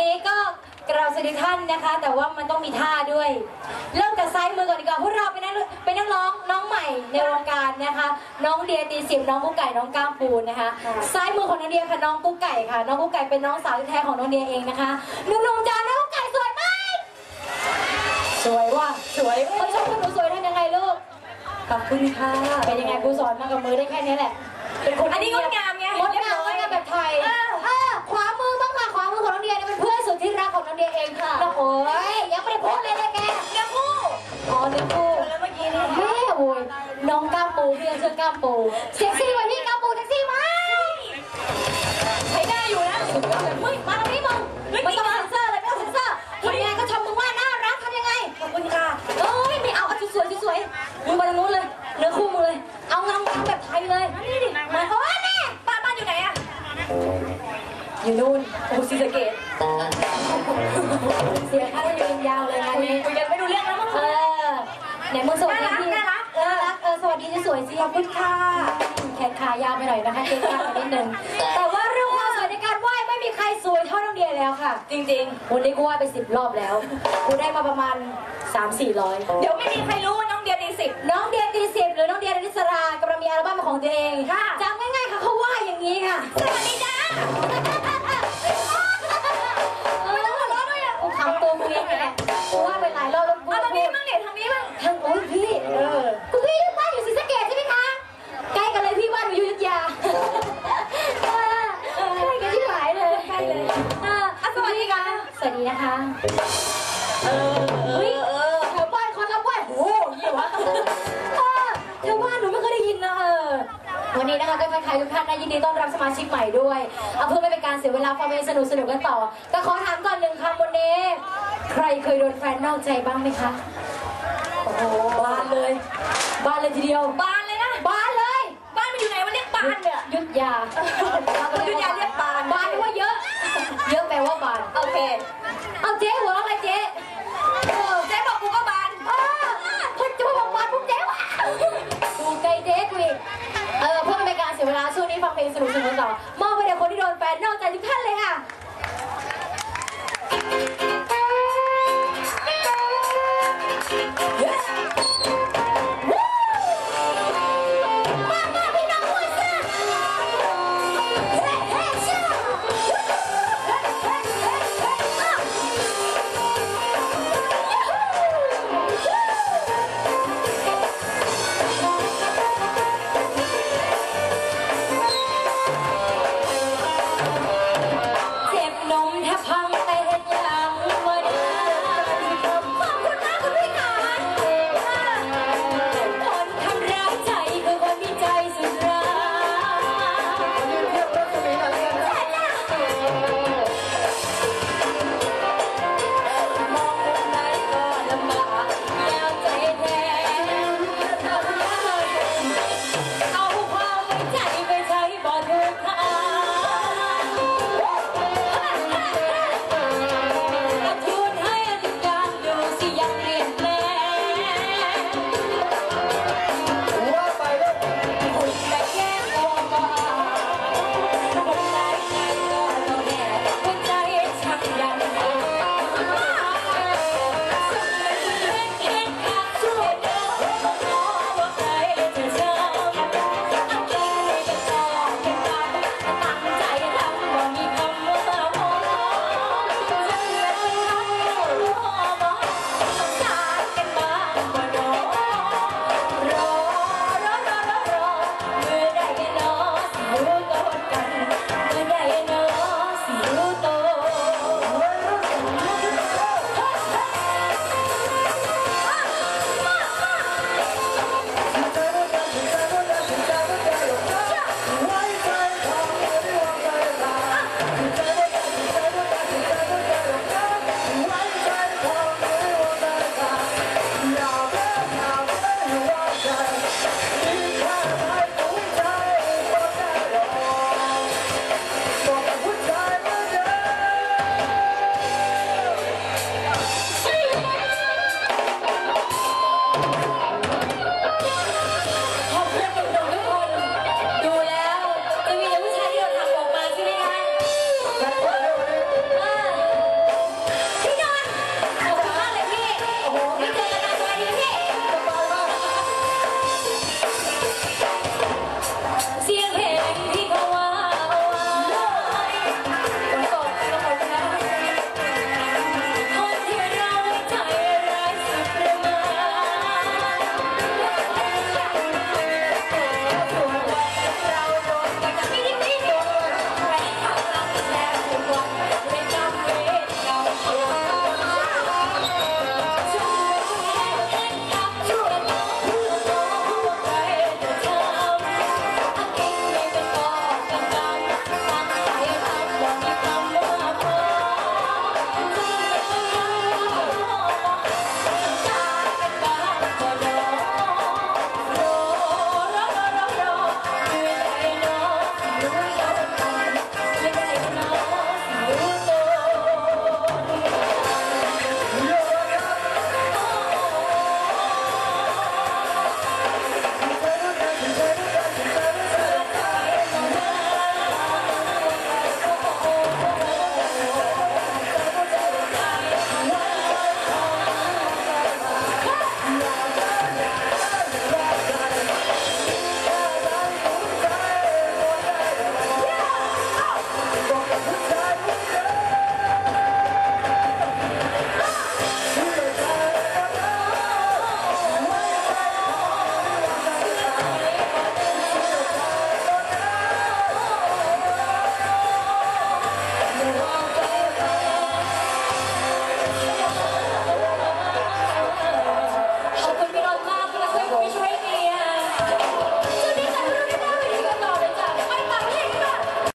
นี้ก็กราบสวัสดีท่านนะคะ แต่ว่ามันต้องมีท่าด้วย เริ่มจากซ้ายมือก่อนดีกว่าพวกเราเป็นนักเป็นนักร้องน้องใหม่ในวงการนะคะ น้องเดียตีสิบน้องกุ๊กไก่น้องก้ามปูนนะคะ ซ้ายมือของน้องเดียค่ะน้องกุ๊กไก่ค่ะ น้องกุ๊กไก่เป็นน้องสาวแท้ๆของน้องเดียเองนะคะหนุ่มๆจ้าน้องกุ๊กไก่สวยไหมสวยว่ะสวยเขาชมว่าหนูสวยได้ยังไงลูกขอบคุณค่ะเป็นยังไงครูสอนมากับมือได้แค่นี้แหละเป็นคนอันนี้งดงามไงงดงามงดงามแบบไทย เดียเองค่ะแล้วโอ้ยยังไม่ได้พูดเลยนะแกเนื้อคู่อ๋อเนื้อคู่แล้วเมื่อกี้นี่แม่โวยน้องก้ามปูพี่เชื่อก้ามปูเซ็กซี่กว่าพี่ก้ามปูเซ็กซี่ไหมใช้ได้อยู่นะสุดยอดเลยเฮ้ยมาตรงนี้มึงเฮ้ยไม่ต้องเซ็นเซอร์เลยไม่ต้องเซ็นเซอร์ทำยังไงก็ชมมึงว่าน่ารักทำยังไงขอบคุณค่ะเอ้ยไม่เอาเอาสวยๆสวยๆมึงมาทางนู้นเลยเนื้อคู่มึงเลย เอางามๆแบบไทยเลยนี่ดิมาโอ้ยแม่บ้านบ้านอยู่ไหนอะอยู่นู่นโอ้ศรีสะเกด เสียค่าเรียนยาวเลยงานนี้คุยกันไม่ดูเรื่องแล้วมั้งเออไหนมึงสวัสดีพี่น่ารักน่ารักเออสวัสดีที่สวยสิขอบคุณค่ะแขนขายาวไปหน่อยนะคะเกรงข้าไปนิดนึงแต่ว่าเรื่องความสวยในการไหว้ไม่มีใครสวยเท่าน้องเดียแล้วค่ะ จริงวันนี้กูไหว้ไปสิบรอบแล้วกูได้มาประมาณสามสี่ร้อยๆเดี๋ยวไม่มีใครรู้ว่าน้องเดียตีสิบน้องเดียตีสิบหรือน้องเดียนิสรากำลังมีอัลบั้มของตัวเองค่ะจำง่ายๆค่ะเขาว่าอย่างนี้ค่ะสวัสดีจ้า นะคะ เออเฮ้ยเออแถวบ้านคนรับไหว้โอ้โหเหี้ยวะเออแถวบ้านหนูไม่เคยได้ยินนะเออ วันนี้นะคะก็ทักทายทุกท่านนะยินดีต้อนรับสมาชิกใหม่ด้วยเอาเพื่อไม่เป็นการเสียเวลาฟังเพลงสนุกสนุกกันต่อก็ขอถามก่อนหนึ่งคำวันนี้ ใครเคยโดนแฟนนอกใจบ้างไหมคะ โอ้โหบานเลย บานเลยทีเดียว บานเลยนะ บานเลย บ้านมันอยู่ไหนวะเรียกบานเนี่ยยุดยายุธยาเรียกบาน บานแปลว่าเยอะ เยอะแปลว่าบาน โอเค เอาเจ๊หัวเราะอะไรเจ๊เออเจ๊บอกกูก็บานเออคนจะมาบอกบานปุ๊บเจ๊วะดูไกลเจ๊กูอีกเออเพื่อไม่เป็นการเสียเวลาช่วงนี้ฟังเพลงสนุกสนุกต่อ have heart.